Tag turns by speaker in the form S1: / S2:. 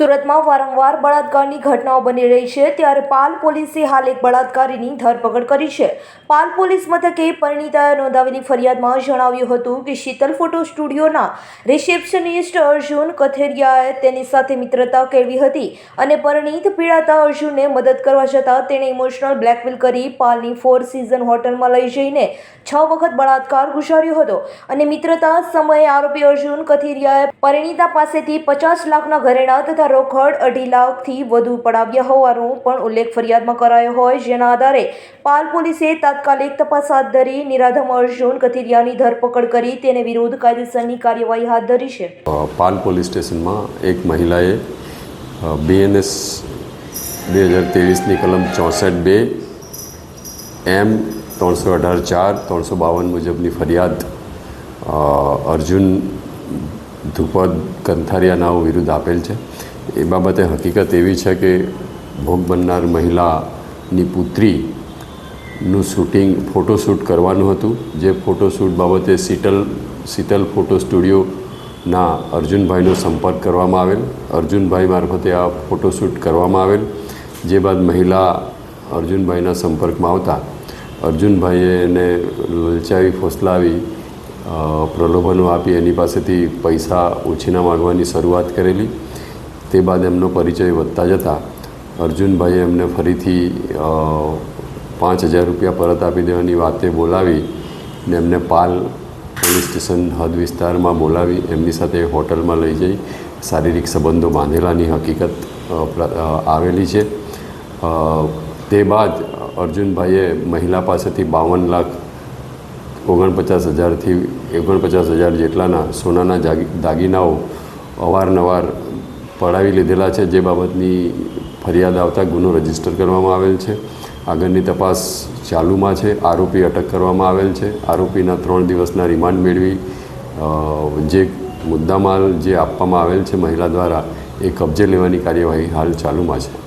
S1: સુરતમાં વારંવાર બળાત્કારની ઘટનાઓ બની રહી છે, ત્યારે પાલ પોલીસે હાલ એક બળાત્કારીની ધરપકડ કરી છે. પાલ પોલીસ મથકે પરિણીતાએ નોંધાવેલી ફરિયાદમાં જણાવ્યું હતું કે શીતલ ફોટો સ્ટુડિયોના રિસેપ્શનિસ્ટ અર્જુન કથેરિયાએ તેની સાથે મિત્રતા કેળવી હતી અને પરિણીત પીડાતા અર્જુનને મદદ કરવા જતાં તેણે ઇમોશનલ બ્લેકમેલ કરી પાલની ફોર સીઝન હોટલમાં લઈ જઈને છ વખત બળાત્કાર ગુજાર્યો હતો અને મિત્રતા સમયે આરોપી અર્જુન કથેરિયાએ પરિણીતા પાસેથી પચાસ લાખના ઘરેણા તથા રોકડ અઢી લાખથી વધુ પડાવ્યા હોવાનો પણ ઉલ્લેખ ફરિયાદમાં કરાયો હોય, જેના આધારે પાલ પોલીસે તાત્કાલિક તપાસ હાથ ધરી નિરાધમ અર્જુન કથિરિયાની ધરપકડ કરી તેને વિરુદ્ધ કાયદેસરની કાર્યવાહી હાથ ધરી છે.
S2: પાલ પોલીસ સ્ટેશનમાં એક મહિલાએ બીએનએસ બે હજાર ત્રેવીસની કલમ ચોસઠ બે, એમ ત્રણસો અઢાર ચાર, ત્રણસો બાવન મુજબની ફરિયાદ અર્જુન ધ્રુપદ કંથારિયા નાઓ વિરુદ્ધ આપેલ છે. એ બાબતે હકીકત એવી છે કે ભોગ બનનાર મહિલાની પુત્રીનું શૂટિંગ ફોટોશૂટ કરવાનું હતું. જે ફોટોશૂટ બાબતે શીતલ શીતલ ફોટો સ્ટુડિયોના અર્જુનભાઈનો સંપર્ક કરવામાં આવેલ. અર્જુનભાઈ મારફતે આ ફોટોશૂટ કરવામાં આવેલ. જે બાદ મહિલા અર્જુનભાઈના સંપર્કમાં આવતા. અર્જુનભાઈએ એને લલચાવી, ફોસલાવી પ્રલોભનો આપી, એની પાસેથી પૈસા ઉછીના માગવાની શરૂઆત કરેલી. તે બાદ એમનો પરિચય વધતા જતાં અર્જુનભાઈએ એમને ફરીથી પાંચ હજાર રૂપિયા પરત આપી દેવાની વાતે બોલાવી ને એમને પાલ પોલીસ સ્ટેશન હદ વિસ્તારમાં બોલાવી, એમની સાથે હોટલમાં લઈ જઈ. શારીરિક સંબંધો બાંધેલાની હકીકત આવેલી છે. તે બાદ અર્જુનભાઈએ મહિલા પાસેથી બાવન લાખ ઓગણપચાસ હજારથી ઓગણપચાસ હજાર જેટલાના સોનાના દાગીનાઓ અવારનવાર પડાવી લીધેલા છે જે બાબતની ફરિયાદ આવતા ગુનો રજિસ્ટર કરવામાં આવેલ છે. આગળની તપાસ ચાલુમાં છે. આરોપી અટક કરવામાં આવેલ છે. આરોપીના ત્રણ દિવસના રિમાન્ડ મેળવી જે મુદ્દામાલ જે આપવામાં આવેલ છે મહિલા દ્વારા, એ કબજે લેવાની કાર્યવાહી હાલ ચાલુમાં છે.